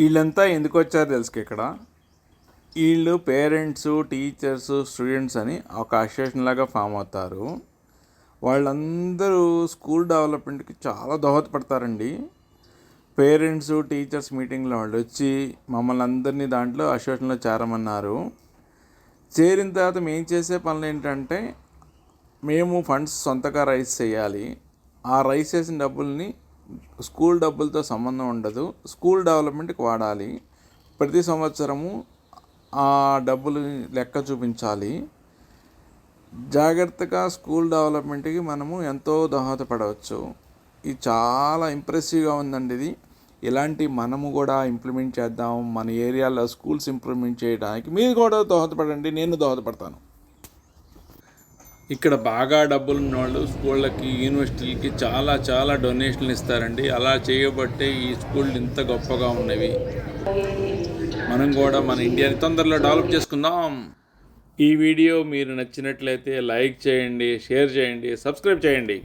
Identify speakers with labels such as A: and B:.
A: వీళ్ళంతా ఎందుకు వచ్చారు తెలుసు ఇక్కడ. వీళ్ళు పేరెంట్స్ టీచర్స్ స్టూడెంట్స్ అని ఒక అసోసియేషన్ లాగా ఫామ్ అవుతారు. వాళ్ళందరూ స్కూల్ డెవలప్మెంట్కి చాలా దోహదపడతారండి పేరెంట్స్ టీచర్స్ మీటింగ్లో వాళ్ళు వచ్చి మమ్మల్ని అందరినీ దాంట్లో అసోసియేషన్లో చేరమన్నారు. చేరిన తర్వాత మేము చేసే పనులు ఏంటంటే మేము ఫండ్స్ సొంతగా రైస్ చేయాలి. ఆ రైస్ చేసిన డబ్బుల్ని స్కూల్ డబ్బులతో సంబంధం ఉండదు. స్కూల్ డెవలప్మెంట్కి వాడాలి. ప్రతి సంవత్సరము ఆ డబ్బులు లెక్క చూపించాలి. జాగ్రత్తగా స్కూల్ డెవలప్మెంట్కి మనము ఎంతో దోహదపడవచ్చు. ఇది చాలా ఇంప్రెసివ్గా ఉందండి ఇది. ఇలాంటి మనము కూడా ఇంప్లిమెంట్ చేద్దాం. మన ఏరియాలో స్కూల్స్ ఇంప్రూవ్మెంట్ చేయడానికి మీరు కూడా దోహదపడండి. నేను దోహదపడతాను. ఇక్కడ బాగా డబ్బులు ఉన్నవాళ్ళు స్కూళ్ళకి యూనివర్సిటీలకి చాలా చాలా డొనేషన్లు ఇస్తారండి. అలా చేయబట్టే ఈ స్కూళ్ళు ఇంత గొప్పగా ఉన్నవి. మనం కూడా మన ఇండియాని తొందరలో డెవలప్ చేసుకుందాం. ఈ వీడియో మీరు నచ్చినట్లయితే లైక్ చేయండి షేర్ చేయండి సబ్స్క్రైబ్ చేయండి.